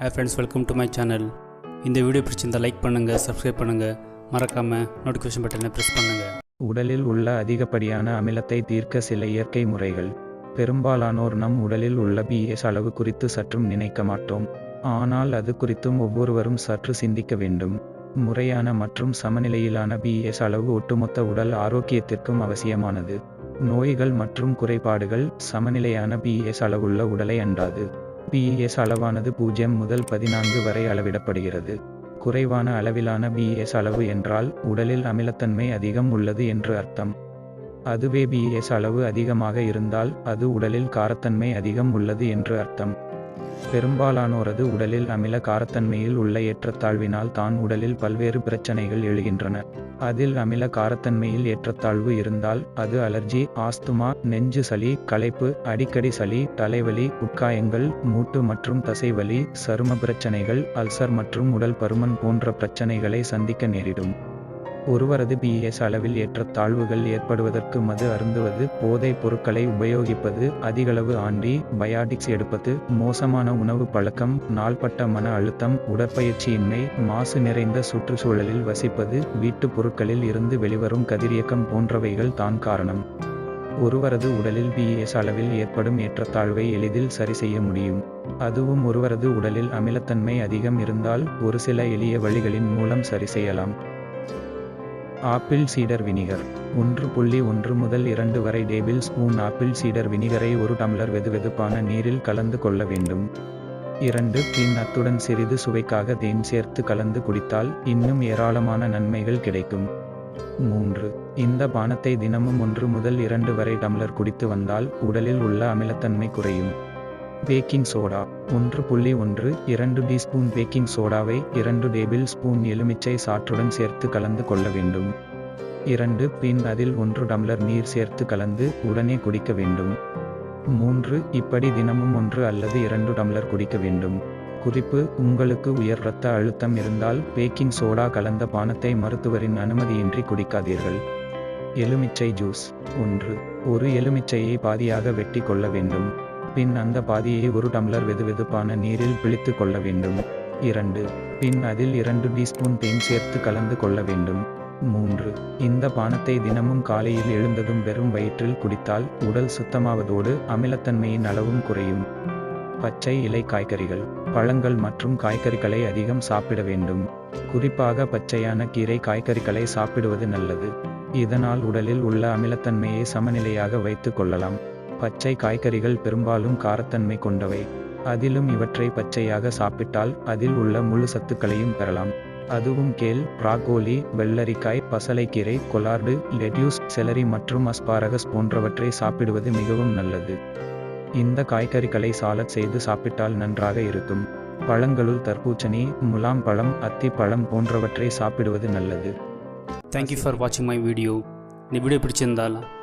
Hey friends welcome to my channel இந்த video பிடிச்சிருந்தால் like பண்ணுங்கள் சப்ஸ்கிரைப் பண்ணுங்கள் மறக்காமல் நோட்டிஃபிகேஷன் பட்டனை ப்ரெஸ் பண்ணுங்கள் உடலில் உள்ள அதிகப்படியான அமிலத்தை தீர்க்க சில இயற்கை முறைகள். பெரும்பாலானோர் நம் உடலில் உள்ள பிஎஸ் அளவு குறித்து சற்றும் நினைக்க மாட்டோம். ஆனால் அது குறித்தும் ஒவ்வொருவரும் சற்று சிந்திக்க வேண்டும். முறையான மற்றும் சமநிலையிலான பிஎஸ் அளவு ஒட்டுமொத்த உடல் ஆரோக்கியத்திற்கும் அவசியமானது. நோய்கள் மற்றும் குறைபாடுகள் சமநிலையான பிஎஸ் அளவுள்ள உடலை அண்டாது. பிஎஸ் அளவானது பூஜ்ஜியம் முதல் பதினான்கு வரை அளவிடப்படுகிறது. குறைவான அளவிலான பிஎஸ் அளவு என்றால் உடலில் அமிலத்தன்மை அதிகம் உள்ளது என்று அர்த்தம். அதுவே பிஎஸ் அளவு அதிகமாக இருந்தால் அது உடலில் காரத்தன்மை அதிகம் உள்ளது என்று அர்த்தம். பெரும்பாலானோரது உடலில் அமில காரத்தன்மையில் உள்ள ஏற்றத்தாழ்வினால் தான் உடலில் பல்வேறு பிரச்சனைகள் எழுகின்றன. அதில் அமில காரத்தன்மையில் ஏற்றத்தாழ்வு இருந்தால் அது அலர்ஜி ஆஸ்துமா நெஞ்சு சளி களைப்பு அடிக்கடி சளி தலைவலி உட்காயங்கள் மூட்டு மற்றும் தசைவலி சரும பிரச்சனைகள் அல்சர் மற்றும் உடல் பருமன் போன்ற பிரச்சனைகளை சந்திக்க நேரிடும். ஒருவரது பிஎஸ் அளவில் ஏற்றத்தாழ்வுகள் ஏற்படுவதற்கு மது அருந்துவது போதைப் பொருட்களை உபயோகிப்பது அதிகளவு ஆண்டி பயாட்டிக்ஸ் எடுப்பது மோசமான உணவு பழக்கம் நாள்பட்ட மன அழுத்தம் உடற்பயிற்சியின்மை மாசு நிறைந்த சுற்றுச்சூழலில் வசிப்பது வீட்டுப் பொருட்களில் இருந்து வெளிவரும் கதிரியக்கம் போன்றவைகள் தான் காரணம். ஒருவரது உடலில் பிஎஸ் அளவில் ஏற்படும் ஏற்றத்தாழ்வை எளிதில் சரி செய்ய முடியும். அதுவும் ஒருவரது உடலில் அமிலத்தன்மை அதிகம் இருந்தால் ஒரு சில எளிய வழிகளின் மூலம் சரி செய்யலாம். ஆப்பிள் சீடர் வினிகர். ஒன்று புள்ளி ஒன்று முதல் இரண்டு வரை டேபிள் ஸ்பூன் ஆப்பிள் சீடர் வினிகரை ஒரு டம்ளர் வெதுவெதுப்பான நீரில் கலந்து கொள்ள வேண்டும். இரண்டு பின் அத்துடன் சிறிது சுவைக்காக தேன் சேர்த்து கலந்து குடித்தால் இன்னும் ஏராளமான நன்மைகள் கிடைக்கும். மூன்று இந்த பானத்தை தினமும் ஒன்று முதல் இரண்டு வரை டம்ளர் குடித்து வந்தால் உடலில் உள்ள அமிலத்தன்மை குறையும். பேக்கிங் சோடா ஒன்று புள்ளி ஒன்று இரண்டு டீஸ்பூன் பேக்கிங் சோடாவை இரண்டு டேபிள் ஸ்பூன் எலுமிச்சை சாற்றுடன் சேர்த்து கலந்து கொள்ள வேண்டும். இரண்டு பின் அதில் ஒன்று டம்ளர் நீர் சேர்த்து கலந்து உடனே குடிக்க வேண்டும். மூன்று இப்படி தினமும் ஒன்று அல்லது இரண்டு டம்ளர் குடிக்க வேண்டும். குறிப்பு உங்களுக்கு உயர் இரத்த அழுத்தம் இருந்தால் பேக்கிங் சோடா கலந்த பானத்தை மருத்துவரின் அனுமதியின்றி குடிக்காதீர்கள். எலுமிச்சை ஜூஸ் ஒன்று ஒரு எலுமிச்சையை பாதியாக வெட்டி கொள்ள வேண்டும். பின் அந்த பாதியை ஒரு டம்ளர் வெதுவெதுப்பான நீரில் பிழித்து கொள்ள வேண்டும். இரண்டு பின் அதில் இரண்டு டீஸ்பூன் தேன் சேர்த்து கலந்து கொள்ள வேண்டும். மூன்று இந்த பானத்தை தினமும் காலையில் எழுந்ததும் வெறும் வயிற்றில் குடித்தால் உடல் சுத்தமாவதோடு அமிலத்தன்மையின் அளவும் குறையும். பச்சை இலை காய்கறிகள் பழங்கள் மற்றும் காய்கறிகளை அதிகம் சாப்பிட வேண்டும். குறிப்பாக பச்சையான கீரை காய்கறிகளை சாப்பிடுவது நல்லது. இதனால் உடலில் உள்ள அமிலத்தன்மையை சமநிலையாக வைத்துக் கொள்ளலாம். பச்சை காய்கறிகள் பெரும்பாலும் காரத்தன்மை கொண்டவை. அதிலும் இவற்றை பச்சையாக சாப்பிட்டால் அதில் உள்ள முழு சத்துக்களையும் பெறலாம். அதுவும் கேல் பிராகோலி வெள்ளரிக்காய் பசலைக்கீரை கொலார்டு லெட்யூஸ் செலரி மற்றும் அஸ்பாரகஸ் போன்றவற்றை சாப்பிடுவது மிகவும் நல்லது. இந்த காய்கறிகளை சாலட் செய்து சாப்பிட்டால் நன்றாக இருக்கும். பழங்களுள் தர்பூச்சணி முலாம் பழம் அத்தி பழம் போன்றவற்றை சாப்பிடுவது நல்லது. தேங்க்யூ ஃபார் வாட்சிங் மை வீடியோ இந்த வீடியோ பிடிச்சிருந்தால்